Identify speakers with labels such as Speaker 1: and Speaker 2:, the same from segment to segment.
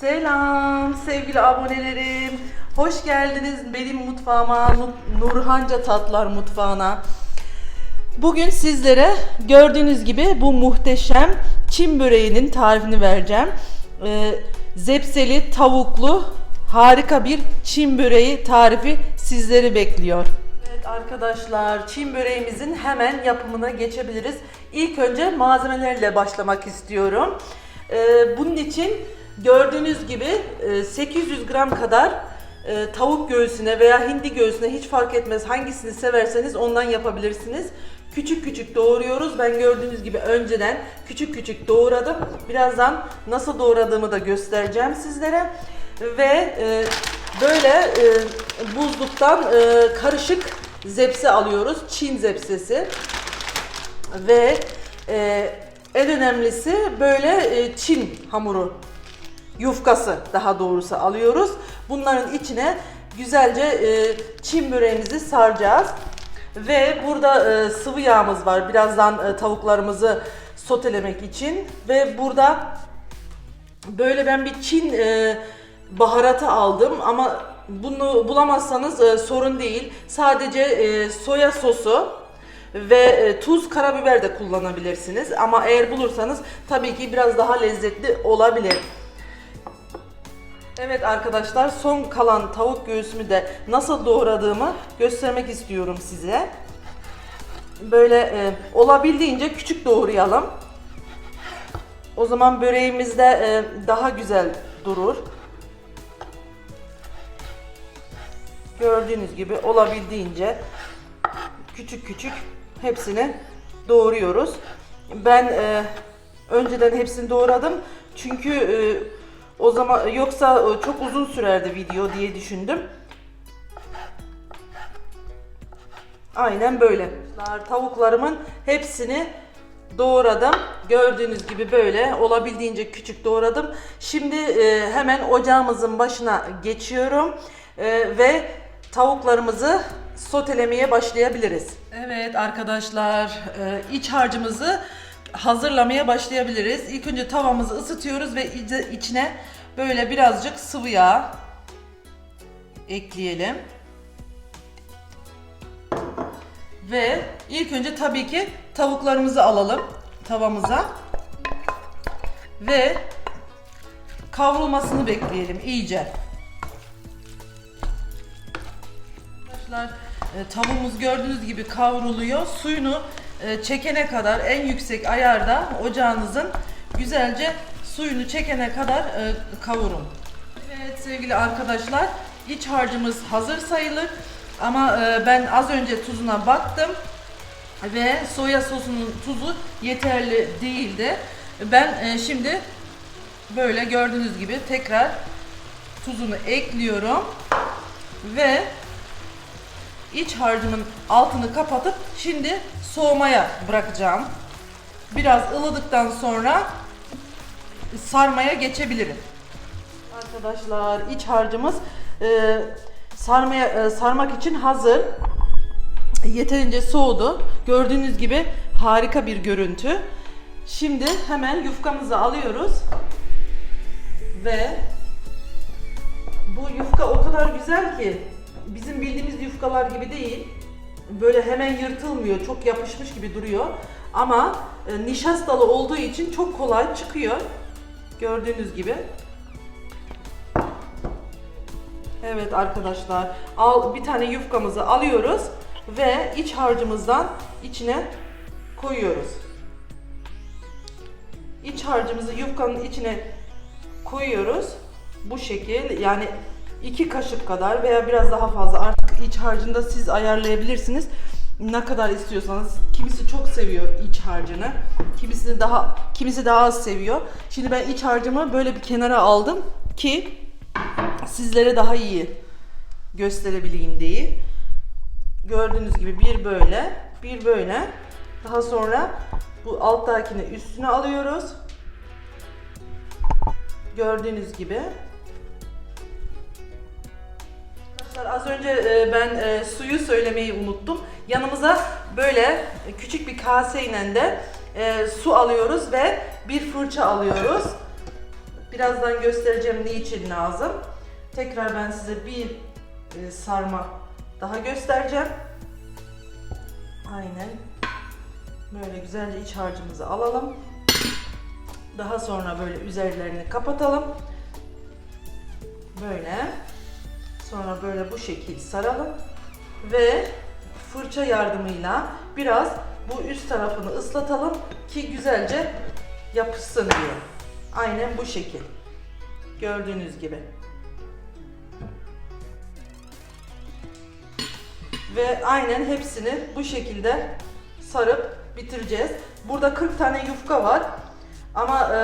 Speaker 1: Selam sevgili abonelerim. Hoş geldiniz benim mutfağıma, Nu- Nurhanca Tatlar mutfağına. Bugün sizlere gördüğünüz gibi bu muhteşem Çin böreğinin tarifini vereceğim. Ee, zepseli, tavuklu harika bir Çin böreği tarifi sizleri bekliyor. Evet arkadaşlar Çin böreğimizin hemen yapımına geçebiliriz. İlk önce malzemelerle başlamak istiyorum. Ee, bunun için gördüğünüz gibi e, 800 gram kadar e, tavuk göğsüne veya hindi göğsüne hiç fark etmez hangisini severseniz ondan yapabilirsiniz. Küçük küçük doğruyoruz. Ben gördüğünüz gibi önceden küçük küçük doğradım. Birazdan nasıl doğradığımı da göstereceğim sizlere. Ve e, böyle e, buzluktan e, karışık zepse alıyoruz. Çin zepsesi. Ve e, en önemlisi böyle e, Çin hamuru yufkası daha doğrusu alıyoruz. Bunların içine güzelce e, Çin böreğimizi saracağız. Ve burada e, sıvı yağımız var. Birazdan e, tavuklarımızı sotelemek için. Ve burada böyle ben bir Çin e, baharatı aldım ama bunu bulamazsanız e, sorun değil. Sadece e, soya sosu ve e, tuz, karabiber de kullanabilirsiniz. Ama eğer bulursanız tabii ki biraz daha lezzetli olabilir. Evet arkadaşlar son kalan tavuk göğsümü de nasıl doğradığımı göstermek istiyorum size. Böyle e, olabildiğince küçük doğrayalım. O zaman böreğimiz de e, daha güzel durur. Gördüğünüz gibi olabildiğince küçük küçük hepsini doğruyoruz. Ben e, önceden hepsini doğradım. Çünkü e, o zaman yoksa e, çok uzun sürerdi video diye düşündüm. Aynen böyle. Tavuklarımın hepsini doğradım. Gördüğünüz gibi böyle olabildiğince küçük doğradım. Şimdi e, hemen ocağımızın başına geçiyorum E, ve tavuklarımızı sotelemeye başlayabiliriz. Evet arkadaşlar iç harcımızı hazırlamaya başlayabiliriz. İlk önce tavamızı ısıtıyoruz ve iç- içine böyle birazcık sıvı yağ ekleyelim. Ve ilk önce tabii ki tavuklarımızı alalım tavamıza. Ve kavrulmasını bekleyelim iyice. Arkadaşlar e, tavuğumuz gördüğünüz gibi kavruluyor. Suyunu çekene kadar en yüksek ayarda ocağınızın güzelce suyunu çekene kadar e, kavurun. Evet sevgili arkadaşlar iç harcımız hazır sayılır. Ama e, ben az önce tuzuna baktım ve soya sosunun tuzu yeterli değildi. Ben e, şimdi böyle gördüğünüz gibi tekrar tuzunu ekliyorum ve iç harcımın altını kapatıp şimdi soğumaya bırakacağım. Biraz ılıdıktan sonra sarmaya geçebilirim. Arkadaşlar iç harcımız e, sarmaya e, sarmak için hazır. Yeterince soğudu. Gördüğünüz gibi harika bir görüntü. Şimdi hemen yufkamızı alıyoruz ve bu yufka o kadar güzel ki bizim bildiğimiz yufkalar gibi değil. Böyle hemen yırtılmıyor, çok yapışmış gibi duruyor. Ama e, nişastalı olduğu için çok kolay çıkıyor. Gördüğünüz gibi. Evet arkadaşlar, al bir tane yufkamızı alıyoruz ve iç harcımızdan içine koyuyoruz. İç harcımızı yufkanın içine koyuyoruz. Bu şekil yani iki kaşık kadar veya biraz daha fazla artık iç harcında siz ayarlayabilirsiniz. Ne kadar istiyorsanız. Kimisi çok seviyor iç harcını. Kimisi daha kimisi daha az seviyor. Şimdi ben iç harcımı böyle bir kenara aldım ki sizlere daha iyi gösterebileyim diye. Gördüğünüz gibi bir böyle, bir böyle. Daha sonra bu alttakini üstüne alıyoruz. Gördüğünüz gibi. Arkadaşlar az önce e, ben e, suyu söylemeyi unuttum. Yanımıza böyle küçük bir kaseyle de e, su alıyoruz ve bir fırça alıyoruz. Birazdan göstereceğim niçin lazım. Tekrar ben size bir sarma daha göstereceğim. Aynen. Böyle güzelce iç harcımızı alalım. Daha sonra böyle üzerlerini kapatalım. Böyle. Sonra böyle bu şekil saralım. Ve fırça yardımıyla biraz bu üst tarafını ıslatalım ki güzelce yapışsın diye. Aynen bu şekil. Gördüğünüz gibi. Ve aynen hepsini bu şekilde sarıp bitireceğiz. Burada 40 tane yufka var. Ama e,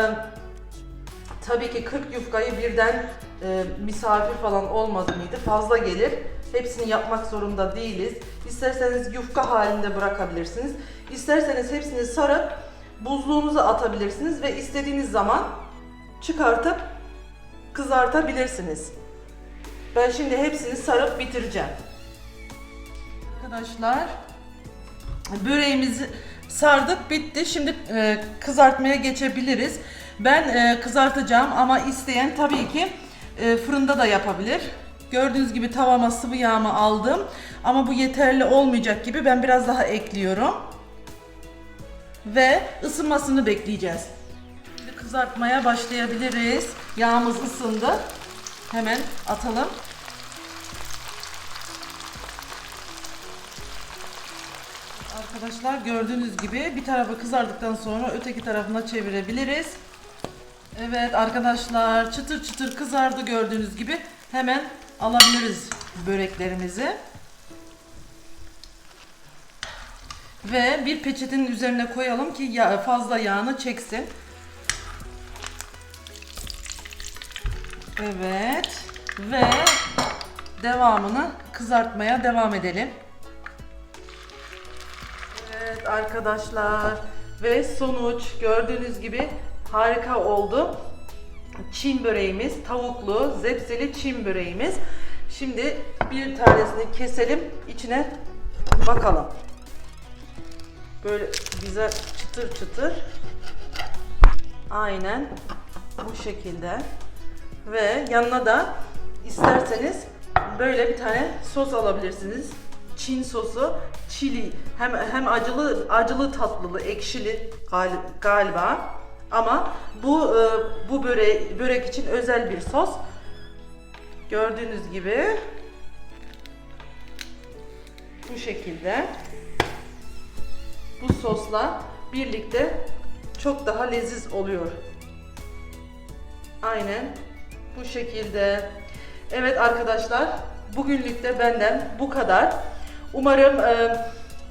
Speaker 1: tabii ki 40 yufkayı birden e, misafir falan olmadı mıydı fazla gelir. Hepsini yapmak zorunda değiliz. İsterseniz yufka halinde bırakabilirsiniz. İsterseniz hepsini sarıp buzluğunuza atabilirsiniz ve istediğiniz zaman çıkartıp kızartabilirsiniz. Ben şimdi hepsini sarıp bitireceğim. Arkadaşlar böreğimizi sardık bitti. Şimdi e, kızartmaya geçebiliriz. Ben e, kızartacağım ama isteyen tabii ki e, fırında da yapabilir. Gördüğünüz gibi tavama sıvı yağımı aldım. Ama bu yeterli olmayacak gibi ben biraz daha ekliyorum. Ve ısınmasını bekleyeceğiz. Şimdi kızartmaya başlayabiliriz. Yağımız ısındı. Hemen atalım. Arkadaşlar gördüğünüz gibi bir tarafı kızardıktan sonra öteki tarafına çevirebiliriz. Evet arkadaşlar çıtır çıtır kızardı gördüğünüz gibi. Hemen alabiliriz böreklerimizi. Ve bir peçetenin üzerine koyalım ki fazla yağını çeksin. Evet. Ve devamını kızartmaya devam edelim. Evet arkadaşlar ve sonuç gördüğünüz gibi harika oldu. Çin böreğimiz, tavuklu, zepseli Çin böreğimiz. Şimdi bir tanesini keselim, içine bakalım. Böyle güzel çıtır çıtır. Aynen bu şekilde. Ve yanına da isterseniz böyle bir tane sos alabilirsiniz. Çin sosu, çili hem hem acılı acılı tatlılı, ekşili gal- galiba. Ama bu e, bu börek börek için özel bir sos. Gördüğünüz gibi bu şekilde bu sosla birlikte çok daha leziz oluyor. Aynen bu şekilde. Evet arkadaşlar, bugünlük de benden bu kadar. Umarım e,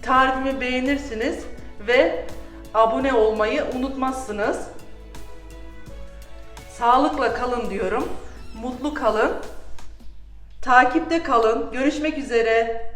Speaker 1: tarifimi beğenirsiniz ve abone olmayı unutmazsınız. Sağlıkla kalın diyorum. Mutlu kalın. Takipte kalın. Görüşmek üzere.